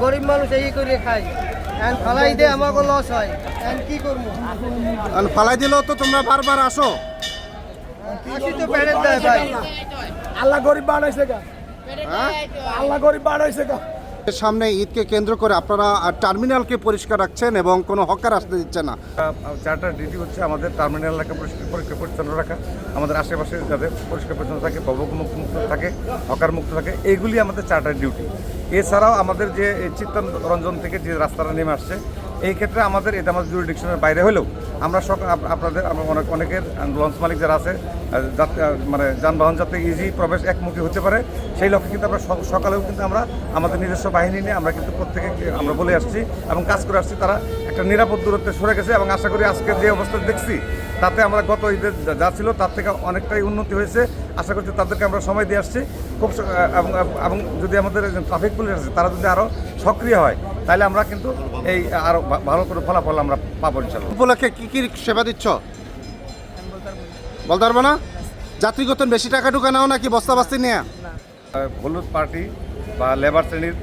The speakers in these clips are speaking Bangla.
গরিব মানুষ এই করে খাই এখন ফালাই দিয়ে আমাকে লস হয়। এখন কি করব? আর ফালাই দিলেও তো তোমরা বারবার আসো। আসি তো পেড়ে দেয় ভাই। আল্লাহ গরিব বানাইছে গা। হ্যাঁ? আল্লাহ গরিব বানাইছে গা। সামনে ঈদকে কেন্দ্র করে আপনারা টার্মিনালকে পরিষ্কার রাখছেন এবং কোনো হকার আসতে দিচ্ছে না। চারটা ডিউটি হচ্ছে আমাদের টার্মিনাল এলাকা পরিষ্কার পরিষ্কার পরিচ্ছন্ন রাখা, আমাদের আশেপাশে যাতে পরিষ্কার পরিচ্ছন্ন থাকে প্রবক মুক্ত থাকে হকার মুক্ত থাকে, এগুলি আমাদের চারটা ডিউটি। এছাড়াও আমাদের যে চিত্তরঞ্জন থেকে যে রাস্তাটা নেমে আসছে এই ক্ষেত্রে আমাদের এটা আমাদের জুরিডিকশনের বাইরে হলেও আমরা সক আপনাদের অনেক, অনেকের লঞ্চ মালিক যারা আছে মানে যানবাহন যাতে ইজি প্রবেশ একমুখী হতে পারে। সেই লক্ষ্যে কিন্তু আমরা সক- সকালেও কিন্তু আমরা আমাদের নিজস্ব বাহিনী নিয়ে আমরা কিন্তু প্রত্যেকে আমরা বলে আসছি এবং কাজ করে আসছি। তারা একটা নিরাপদ দূরত্বে সরে গেছে এবং আশা করি আজকে যে অবস্থা দেখছি, তাতে আমরা গত ঈদের যা- ছিল তার থেকে অনেকটাই উন্নতি হয়েছে। আশা করছি তাদেরকে আমরা সময় দিয়ে আসছি। খুব এবং যদি আমাদের ট্রাফিক পুলিশ আছে, তারা যদি আরও সক্রিয় হয় তাহলে আমরা কিন্তু এই আরও ভালো করে ফলাফল আমরা পাবো ইনশাল্লাহ উপলক্ষে কি কি সেবা দিচ্ছ? বলতে পারব না? যাত্রীগত বেশি টাকা ঢুকে নাও নাকি বস্তা বাস্তি নিয়ে? হলুদ পার্টি বা লেবার শ্রেণির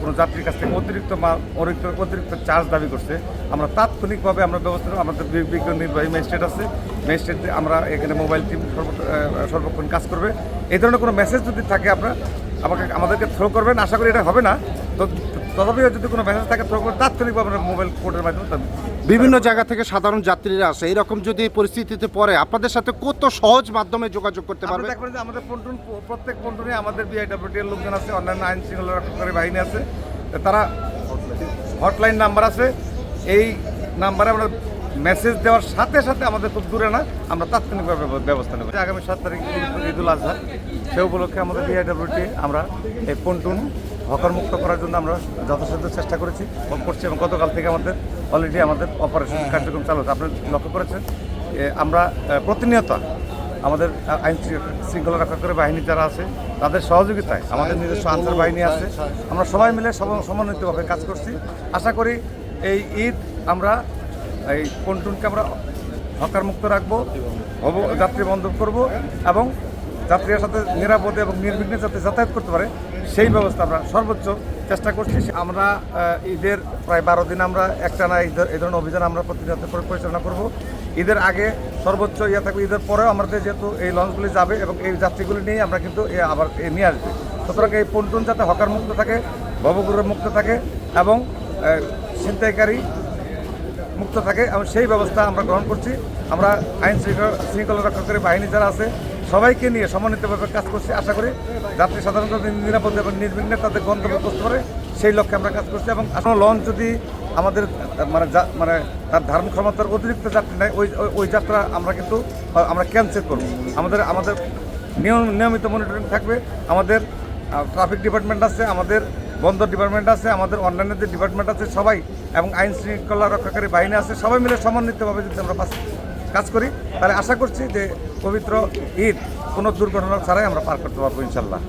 কোনো যাত্রীর কাছ থেকে অতিরিক্ত মাল অতিরিক্ত অতিরিক্ত চার্জ দাবি করছে। আমরা তাৎক্ষণিকভাবে আমরা ব্যবস্থা আমাদের বিজ্ঞ নির্বাহী ম্যাজিস্ট্রেট আছে। ম্যাজিস্ট্রেট আমরা এখানে মোবাইল টিম সর্ব- সর্বক্ষণ কাজ করবে। এই ধরনের কোনো মেসেজ যদি থাকে আপনারা আমাকে আমাদেরকে থ্রো করবেন। আশা করি এটা হবে না। তো তথাপিও যদি কোনো মেসেজ থাকে তাৎক্ষণিকভাবে আমরা মোবাইল কোর্টের মাধ্যমে বিভিন্ন জায়গা থেকে সাধারণ যাত্রীরা আসে। এরকম যদি পরিস্থিতিতে পড়ে আপনাদের সাথে কত সহজ মাধ্যমে যোগাযোগ করতে পারবে? দেখবেন যে আমাদের পন্টুন প্রত্যেক পন্টুনে আমাদের বিআইডব্লিউটি এর লোকজন আছে অন্যান্য আইন শৃঙ্খলা রক্ষাকারী বাহিনী আছে। তারা হটলাইন নাম্বার আছে। এই নাম্বারে আমরা মেসেজ দেওয়ার সাথে সাথে আমাদের খুব দূরে না আমরা তাৎক্ষণিকভাবে ব্যবস্থা নেব। আগামী সাত তারিখ ঈদ- ঈদুল আজহা সে উপলক্ষে আমাদের বিআইডব্লিউটি আমরা এই পন্টুন হকার মুক্ত করার জন্য আমরা যথাসাধ্য চেষ্টা করেছি করছি এবং গতকাল থেকে আমাদের অলরেডি আমাদের অপারেশন কার্যক্রম চালু হচ্ছে। আপনি লক্ষ্য করেছেন? আমরা প্রতিনিয়ত আমাদের আইন শৃঙ্খ- শৃঙ্খলা রক্ষাকারী বাহিনী যারা আছে তাদের সহযোগিতায় আমাদের নিজস্ব আনসার বাহিনী আছে। আমরা সবাই মিলে সম- সমন্বিতভাবে কাজ করছি। আশা করি এই ঈদ আমরা এই পন্টুনকে আমরা হকার মুক্ত রাখব যাত্রী বন্ধ করব এবং যাত্রীর সাথে নিরাপদে এবং নির্বিঘ্নে যাতে যাতায়াত করতে পারে, সেই ব্যবস্থা আমরা সর্বোচ্চ চেষ্টা করছি। আমরা ঈদের প্রায় বারো দিন আমরা একটানা এই ধর- এই ধরনের অভিযান আমরা প্রতিনিয়ত পরিচালনা করব। ঈদের আগে সর্বোচ্চ ইয়ে থাকবে, ঈদের পরেও আমাদের যেহেতু এই লঞ্চগুলি যাবে এবং এই যাত্রীগুলি নিয়ে আমরা কিন্তু আবার নিয়ে আসবে। সুতরাং এই পন্টুন যাতে হকার মুক্ত থাকে ভবগুরু মুক্ত থাকে এবং ছিনতাইকারী মুক্ত থাকে, এবং সেই ব্যবস্থা আমরা গ্রহণ করছি। আমরা আইন শৃঙ্খলা শৃঙ্খলা রক্ষাকারী বাহিনী যারা আছে সবাইকে নিয়ে সমন্বিতভাবে কাজ করছি। আশা করি যাত্রী সাধারণত নিরাপদ এবং নির্বিঘ্নে তাদের গন্তব্য করতে পারে, সেই লক্ষ্যে আমরা কাজ করছি এবং কোনো লঞ্চ যদি আমাদের মানে মানে তার ধারণ ক্ষমতার অতিরিক্ত যাত্রী নেয় ওই, ওই- যাত্রা আমরা কিন্তু, আমরা ক্যান্সেল করব। আমাদের আমাদের নিয়ম, নিয়মিত মনিটরিং থাকবে। আমাদের ট্রাফিক ডিপার্টমেন্ট আছে, আমাদের বন্দর ডিপার্টমেন্ট আছে, আমাদের অন্যান্য যে ডিপার্টমেন্ট আছে সবাই এবং আইন শৃঙ্খলা রক্ষাকারী বাহিনী আছে, সবাই মিলে সমন্বিতভাবে যদি আমরা কাজ করি, তাহলে আশা করছি যে পবিত্র ঈদ কোনো দুর্ঘটনা ছাড়াই আমরা পার করতে পারব ইনশাল্লাহ।